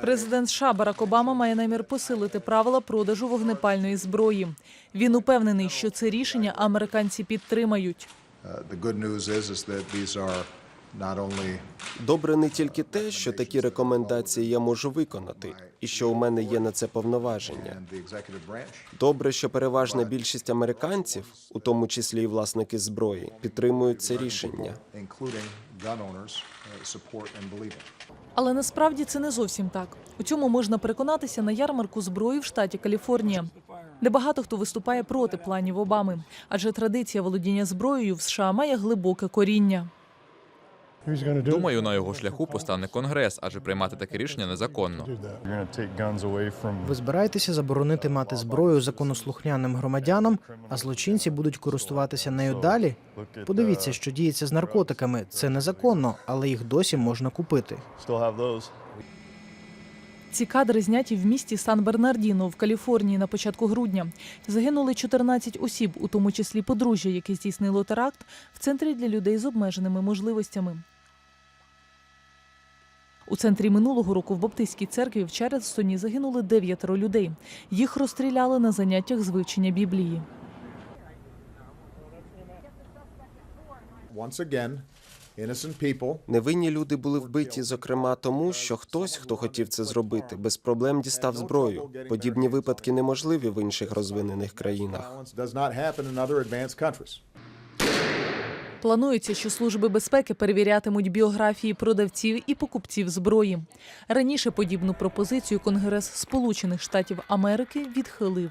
Президент США Барак Обама має намір посилити правила продажу вогнепальної зброї. Він упевнений, що це рішення американці підтримають. Добре не тільки те, що такі рекомендації я можу виконати, і що у мене є на це повноваження. Добре, що переважна більшість американців, у тому числі і власники зброї, підтримують це рішення. uh. Але насправді це не зовсім так. У цьому можна переконатися на ярмарку зброї в штаті Каліфорнія, де багато хто виступає проти планів Обами, адже традиція володіння зброєю в США має глибоке коріння. Думаю, на його шляху постане конгрес, адже приймати таке рішення незаконно. Ви збираєтеся заборонити мати зброю законослухняним громадянам, а злочинці будуть користуватися нею далі? Подивіться, що діється з наркотиками. Це незаконно, але їх досі можна купити. Ці кадри зняті в місті Сан-Бернардіно в Каліфорнії на початку грудня. Загинули 14 осіб, у тому числі подружжя, яке здійснило теракт в центрі для людей з обмеженими можливостями. У центрі минулого року в Баптистській церкві в Чарльстоні загинули дев'ятеро людей. Їх розстріляли на заняттях з вивчення Біблії. Once again, innocent people Невинні люди були вбиті, зокрема тому, що хтось, хто хотів це зробити, без проблем дістав зброю. Подібні випадки неможливі в інших розвинених країнах. does not happen in other advanced countries. Планується, що служби безпеки перевірятимуть біографії продавців і покупців зброї. Раніше подібну пропозицію Конгрес Сполучених Штатів Америки відхилив.